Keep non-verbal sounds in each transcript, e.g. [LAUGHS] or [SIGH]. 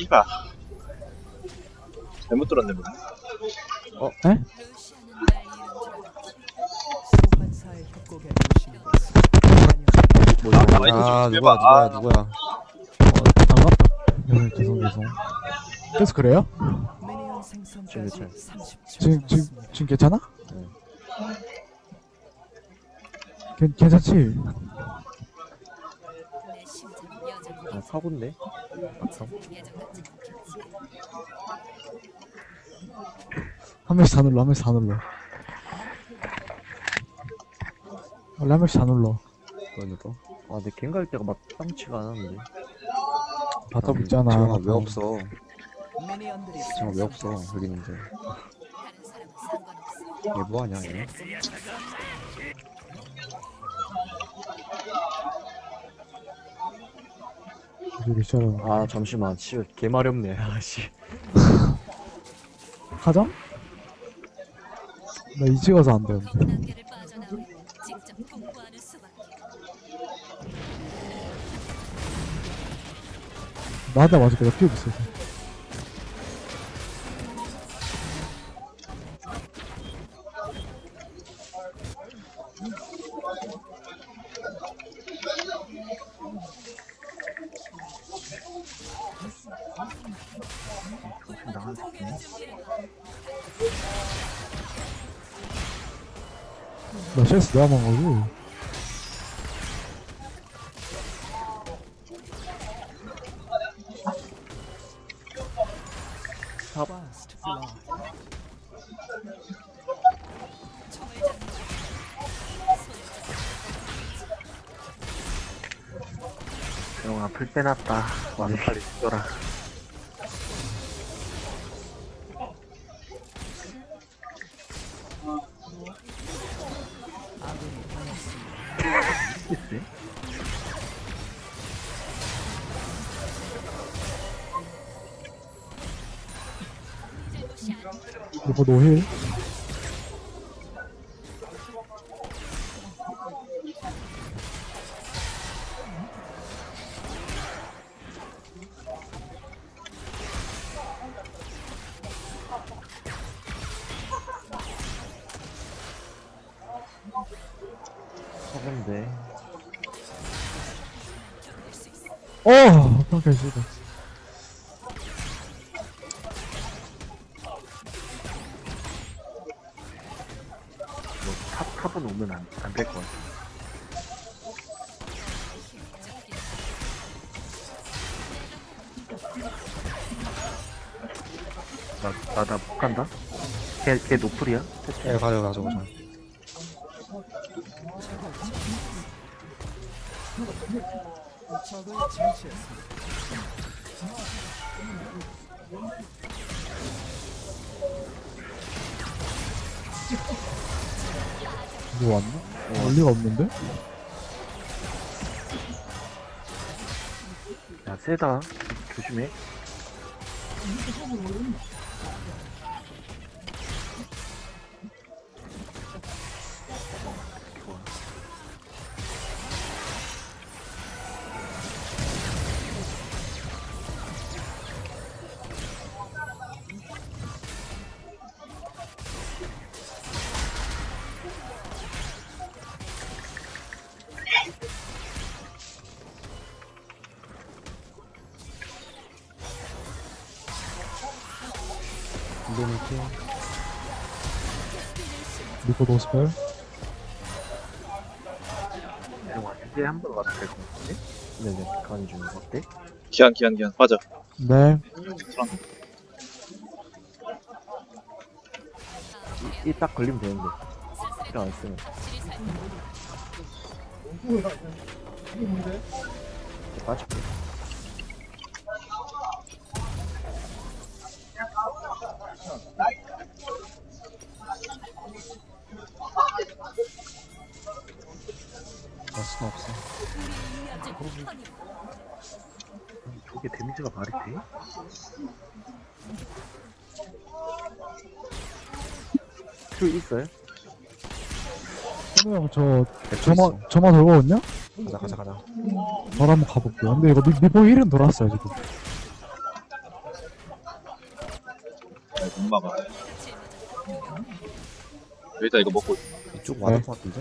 씨발 잘못 들었네 뭐. 협곡에 오신 것을 뭐야 아, 이거 아 좀 누구야 해봐. 아. 누구야 누구야 네, 죄송 죄송. 계속 그래요? 괜찮아요. 30초 지금 지금. 지금 괜찮아? 네. 괜 괜찮지? 내 심장은 여전히 아 사고인데? 같지 않겠지. 한 명씩 다 눌러 한 명씩 다 눌러. 원래 한 명씩 다 눌러. 그거는 아 근데 갱갈 때가 마땅치가 않았는데 바텀 있잖아. 정아 왜. 없어 정아 왜 없어 여기 있는데. 얘 뭐하냐 얘 여기 있잖아. 아 잠시만 씨 개마렵네 [LAUGHS] 아씨 가자? 나이 찍어서 안 되는데. 직접 통과하는 수밖에. 나한테 맞을 때가 피해 있어. 나 CS 내가 먹은 거지. 영아 풀 빼놨다 완 빨리 죽어라 이거 노힐. 사고인데 어! 깜짝이야, 씨 걔, 걔 노플이야? 야 가져 가져 가져. 이거 왔나? 올 리가 없는데? 야, 세다. 조심해. 인도네시아 리코 노스펠? 이제 한번 와도 될것 같은데? 네네, 중인 것 같대? 기한 기한 기한 맞아 네. 이딱 걸리면 되는데 필요 안 쓰면 빠질게 말이 돼? 큐 있어요? 현우 형저 저마 저마 돌고 왔냐? 가자 가자 가자. 바로 한번 가볼게요. 근데 이거 미, 미포 1은 돌았어요 지금. 아, 못 막아. 일단 이거 먹고 이쪽 와야 네. 될것 같은데?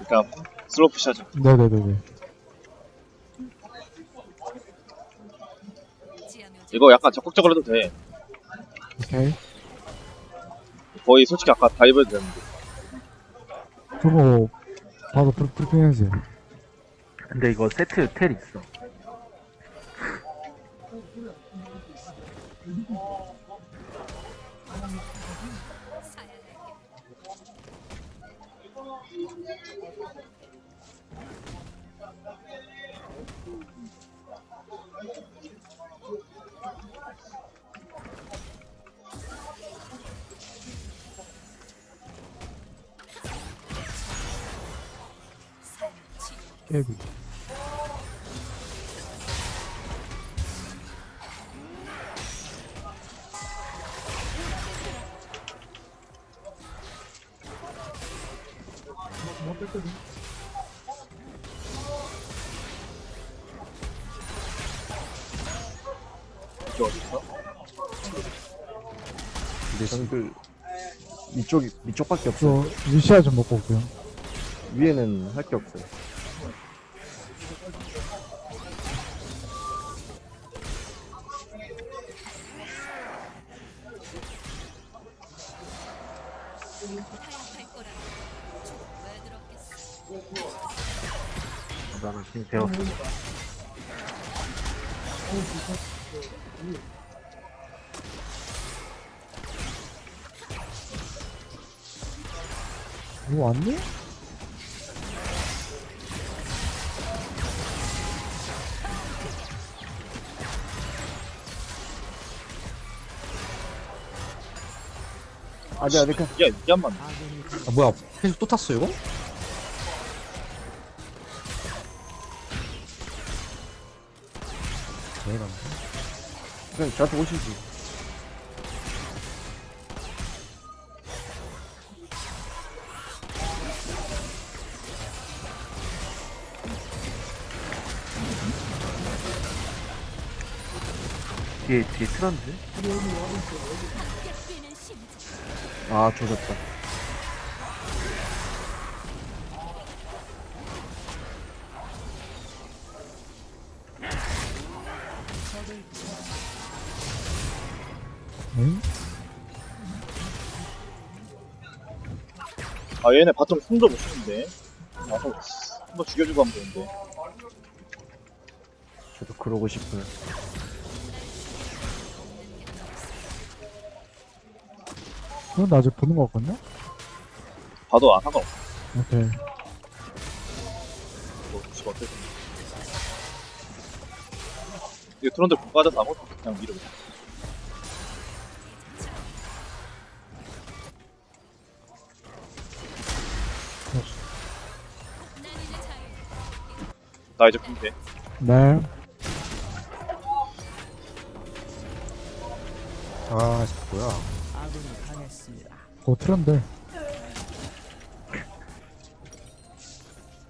일단 슬로우 푸시하자. 네네네네. 이거 약간 적극적으로 해도 돼. 오케이. 거의 솔직히 아까 다이브 해도 되는데. 저거 봐도 불 불편해지. 근데 이거 세트 텔 있어 깨비. 이게 어딨어? 근데 지 정글 이쪽이 이쪽밖에 없어 저 루시아 좀 먹고 올게요. 위에는 할 게 없어요 타협할 거라. 왜 들었겠어? 나는 지금 배웠어 이거 왔니? 아직 아직 한- 이게 이게 한 번. 아 뭐야? 계속 또 탔어 이거? 대박. 그냥 저한테 오시지 뒤에 뒤에 트런드? 아 조졌다 응? 아 얘네 바텀 손도 못 쓰는데. 와서 한번 죽여주고 하면 되는데. 저도 그러고 싶어요 그건 아직 보는 거 같거든요? 봐도 안 상관없어. 오케이. 뭐, 지금 어쨌든. 이거 트런들 못 빠져서 아무것도 없어. 그냥 밀어. 나 이제 군대. 네. 아 뭐야? 그거 트렌드.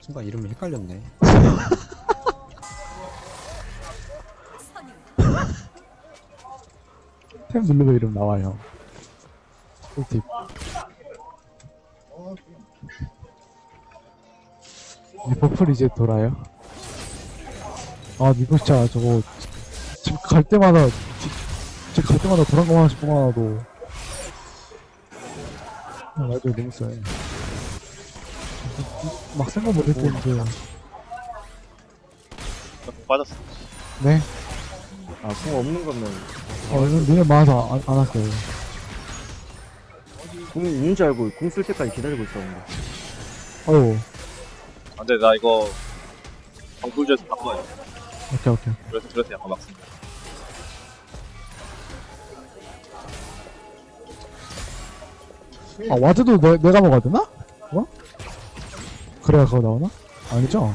순간 이름이 헷갈렸네. [LAUGHS] 템 누르면 이름 나와요. 꿀팁. 리퍼풀 이제 돌아요. 아, 니거 진짜 저거, 집 갈 때마다, 집 갈 때마다 거 하나씩 뽑아놔도. 아, 맞아, 너무 쎄. 막 생각 못했는데. 빠졌어. 네. 아 궁 없는 거면 어, 이건 눈에 많아서 안, 안 할게요. 궁 있는 줄 알고 궁 쓸 때까지 기다리고 있었는데 어우, 안 돼, 나 이거 방풀제에서 바꿔야 돼. 오케이, 오케이. 그래서, 그래서 약간 막 쓴. 아, 와드도 내, 내가 먹어야 되나? 어? 그래야 그거 나오나? 아니죠?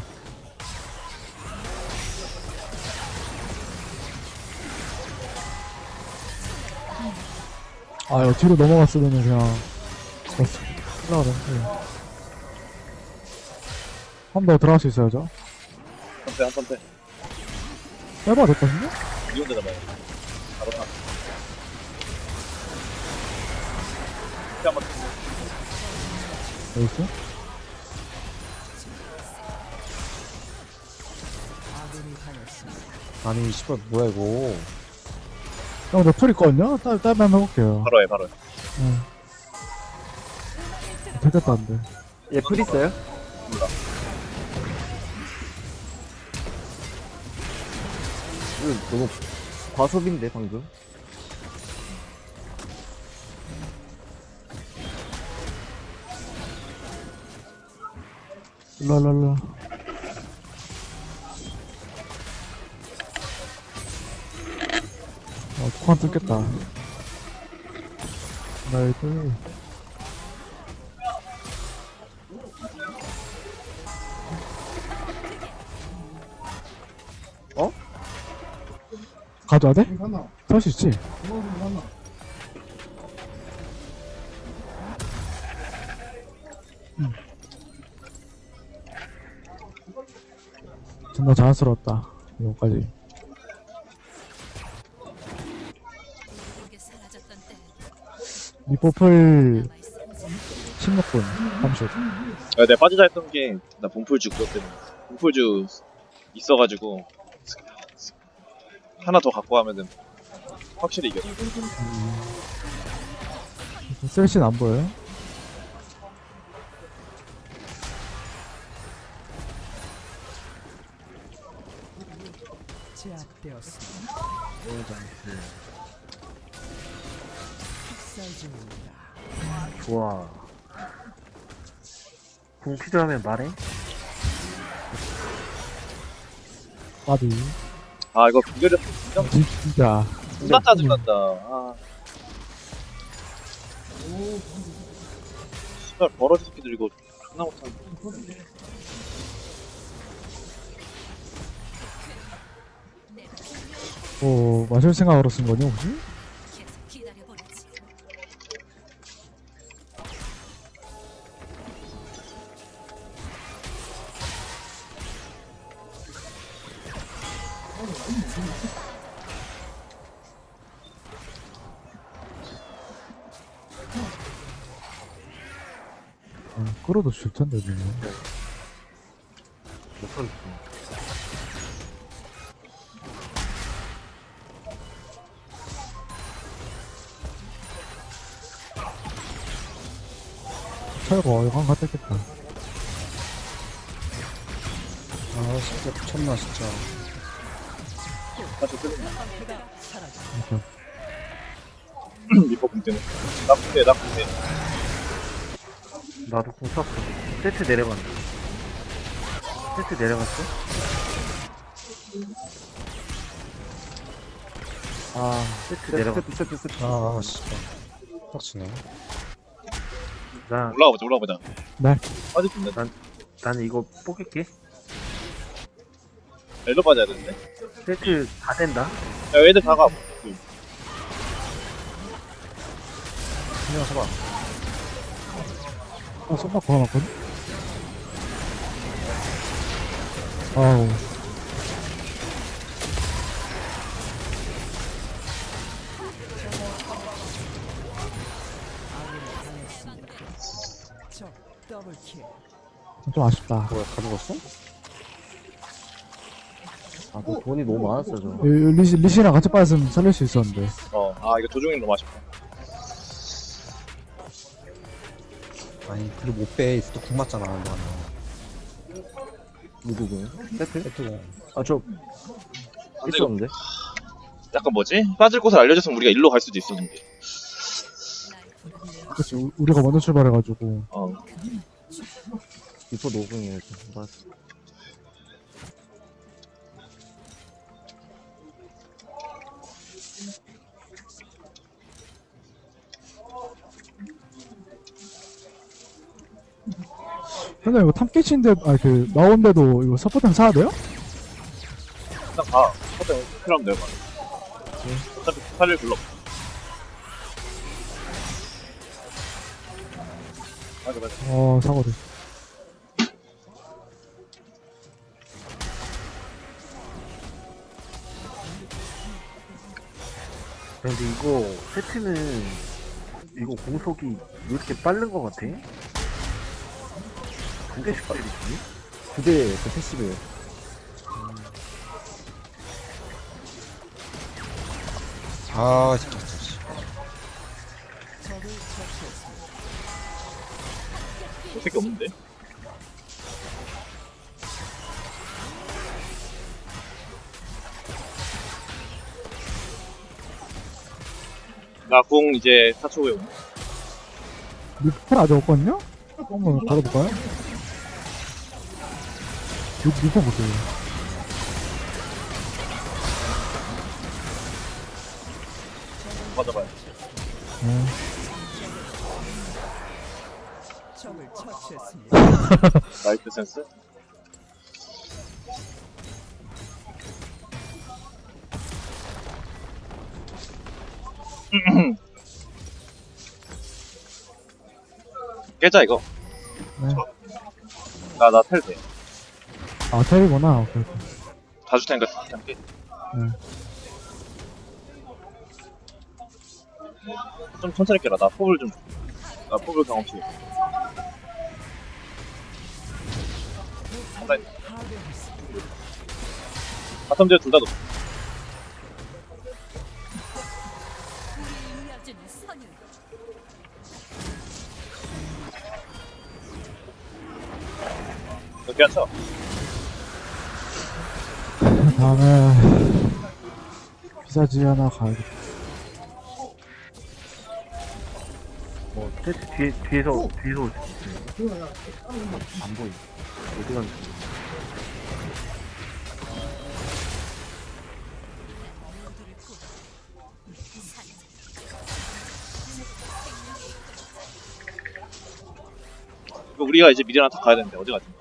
아, 이거 뒤로 넘어갔으면 그냥, 올라가는데. 한번 더 들어갈 수 있어야죠. 선택, 한 선택. 빼봐 됐거든요? 이 혼자 잡아야 있어? 아군이 당했습니다. 아니 씨발 뭐야 이거 형, 저풀 있거든요? 딸, 딸만 해볼게요. 바로 해, 바로 해. 응. 됐다, 안 돼. 얘 풀 있어요? 몰라. 이거 너무 과소비인데 방금 일로, 일로, 일로. 어, 독한 뜯겠다. 나이스. 어? 가져야 돼? 살수 있지? 음. 존나 자연스러웠다. 이거까지. 리포플 16분 30. 야, 내가 빠지자 했던 게, 나 분풀주 그것 때문에. 분풀주 있어가지고, 하나 더 갖고 가면은, 확실히 이겨. 셀신 안 보여요? 좋아 궁 필요하면 말해 아비. 아, 이거 비교력 진짜 진- 진짜. 존나 짜증난다. 아. 씨발, 버러지 새끼들 이거 존나 못하는 어, 마실 생각으로 쓴 거냐, 혹시? 어, 끌어도 줄 텐데, 뭐. 못하겠어 철거, 이거 한가 뜯겠다. 아 진짜 미쳤나 진짜 쓰는 오케이. 리퍼 붕 때문에. 나 군대, 나 군대. 나도 궁 쐈어 세트 내려간다 세트 내려갔어? 아 세트 내려갔어 세트 세트 세트 아 씨발 빡치네 나, 올라가 보자, 올라가 보자. 네. 빠질 수 있네. 나는 이거 뽑을게 엘로 빠져야 되는데. 세트 다 된다 야, 애들 다가. 그냥 서봐 아, 손막 걸어놨거든? 아우. 좀 아쉽다. 뭐야 가져갔어? 아너 돈이 너무 많았어 저 이- 이 리시, 리시랑 같이 빠졌으면 살릴 수 있었는데. 어, 아, 이거 조종이 너무 아쉽다. 아니 그리고 못빼 또궁 맞잖아 뭐 누구군? 세트? 세트고 아저 있었는데? 약간 뭐지? 빠질 곳을 알려줬으면 우리가 일로 갈 수도 있었는데. 그치 우- 우리가 먼저 출발해가지고 어. 리퍼 노궁이에요. 맞 근데 이거 탐캐치인데 아 그 나온데도 이거 서포트는 사야 돼요? 일단 가. 첫째 필요하면 내가 가. 어차피 살릴. 맞아 맞아. 어 사거리 근데 이거 세트는 이거 공속이 왜 이렇게 빠른 것 같아? 두 개씩 빠르지? 그게 그 패시브 아 진짜 새끼 없는데? 나 공 이제 4초 후에 온다. 리플 아직 없거든요? 한번 걸어볼까요? 리- 리플 보세요 맞아봐요. 네. 나이트 센스. 깨자 이거. 네. 나 나 텔 돼. 아 테리구나 오케이 오케이 다줄 테니까 그냥 깨. 네. 좀 천천히 깨라. 나 포블 좀. 나 포블 경험치. 상당히 파괴했습니다. 바텀 둘다 높. 우 너 괜찮아. 다음에 비사지 하나 가야겠다 뭐 세트 뒤에 뒤에서 뒤에서 올 수도 있어요. 안 보이. 어디 갔는지. 이거 우리가 이제 다 가야 되는데 어디 가지?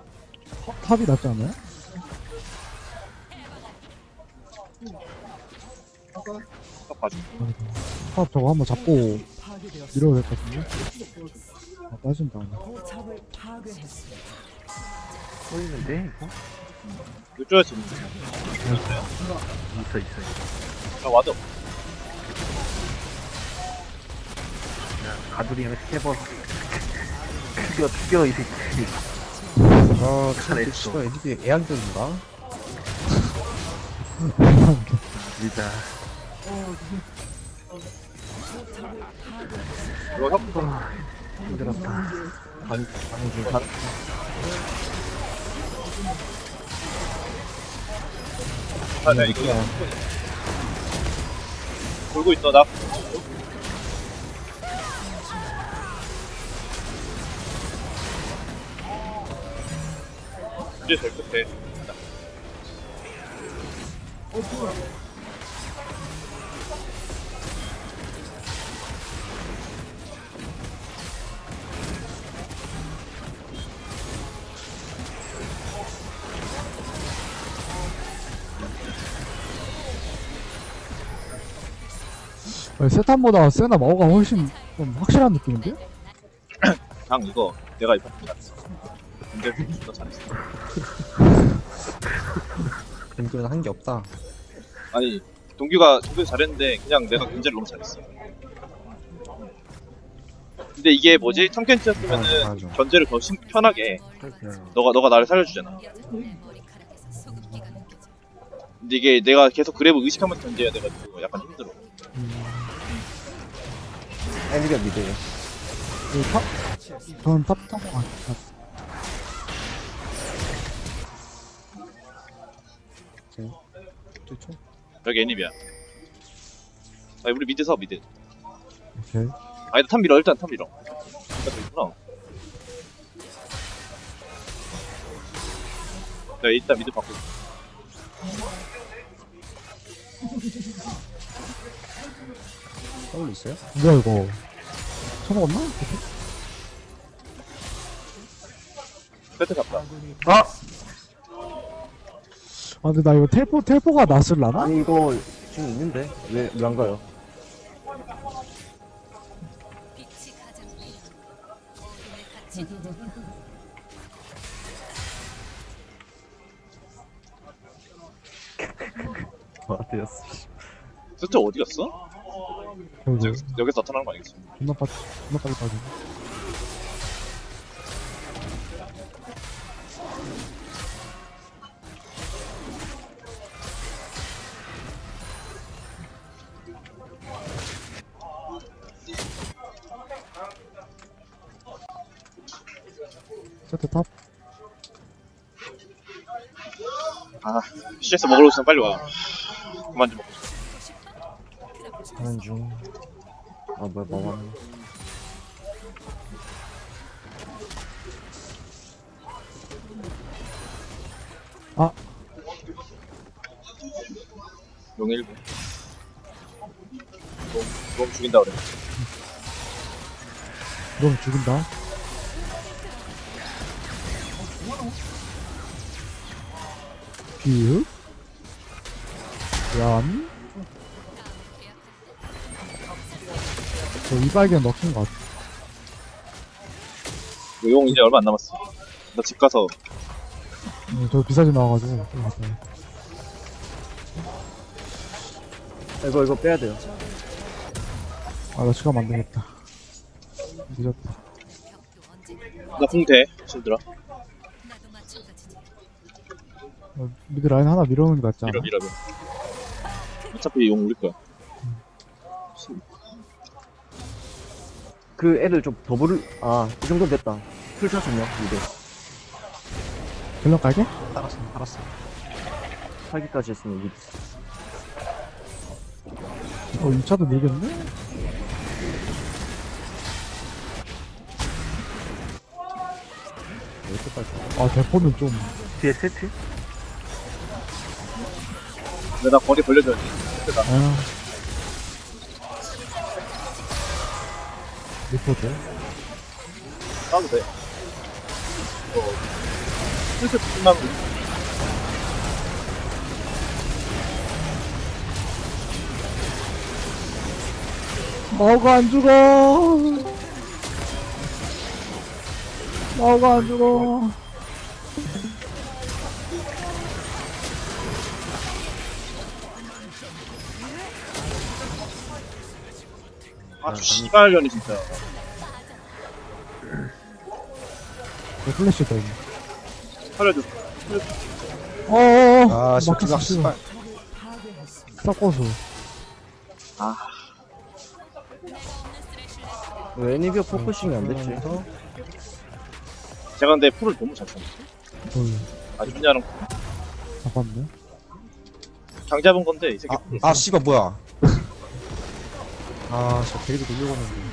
탑- 탑이 낫지 않나요? 딱 봐줘. 탑 저거 한번 잡고. 밀어야 될 것 같은데? 아 빠진다. 보이는데 이거? 이쪽에 지금 있어 있어. 있어. 나 와도 야, 가두리랑 스케버 죽여 죽여 이 새끼. 아 진짜 잘했어. 씨발 애들이 애완견인가? 진짜. 이거 형 아, 힘들었다. 반 반중 반 아니야 이거 돌고 있어 나. 이제 될 끝에. 세탄보다 세나 마오가 훨씬 좀 확실한 느낌인데? 장 이거 내가 잘했어. 근데 진짜 잘했어. 동규는 한 게 없다. 아니 동규가 동규 잘했는데 그냥 내가 견제를 너무 잘했어. 근데 이게 뭐지? 아, 맞아. 청켄치였으면은 견제를 더 심- 편하게 해. 너가 너가 나를 살려주잖아. 근데 이게 내가 계속 그래브 의식하면서 견제해야 돼가지고 약간 힘들어. 음. 음. 음. 엘리가 미드예요. 이 탑? 저는 탑 타고 갔어. 1초? 여기 애니비야. 아 우리 미드 서 미드. 오케이. 아, 일단 탐 밀어 일단 탐 밀어. 일단 밀구나. 야, 일단 미드 바꿔. 서울 있어요? 뭐야 이거? 처먹었나? 세트 잡다. 아! 아, 근데 나 이거 텔포, 텔포가 낫을라나? 아니 이거 지금 있는데 왜왜안 가요? 도둑이야. [LAUGHS] 아. 세트 어디 갔어? 여기, 여기, 여기서 나타나는 거 아니겠어? 존나 빠, 존나 빨리 빠 져. 세트 탑. 아, CS 먹으러 오시면 빨리 와. 그만 좀 먹고. 하는 중. 아 뭐야 막았네. 용 1분. 용, 용 죽인다 그래. 너무 죽인다. 비읍. 얌. 저 이빨견 먹힌 것 같아. 용 이제 얼마 안 남았어. 나 집 가서 음, 저 비싸게 나와가지고. 좀 와요. 이거 이거 빼야 돼요. 아, 나 시간 안 되겠다. 늦었다. 격도 언제나 나 궁대 실들아. 어, 미드 라인 하나 밀어오는 게 낫지 않아? 밀어 밀어 밀어. 어차피 용 우리 거야. 그 애들 좀더 부를 아이 정도 됐다. 풀 찼었냐 이제 갤런 깔게? 알았어, 알았어. 8기까지 했으면 이게 어, 2차도 밀겠네? 아, 대포는 좀. 뒤에 세트? 근데 나 거리 벌려줘야 돼. 아. 리포트. 싸워도 돼. 어. 슬슬 끝나면 마오가 안 죽어! 마오가 안 죽어! 아, 씨발년이 진짜. 내 플래시다, 이거. 살려줘. 어어어! 아, 막혔어, 씨발, 씨발. 섞어서. 왜 애니비어 포커싱이 안 됐지? 제가 근데 풀을 너무 잘 쳤네. 돌. 아, 준야랑 잡았네. 강 잡은 건데, 이 새끼 아. 아, 씨발, 뭐야. 아, 저 데리고 돌려고 했는데.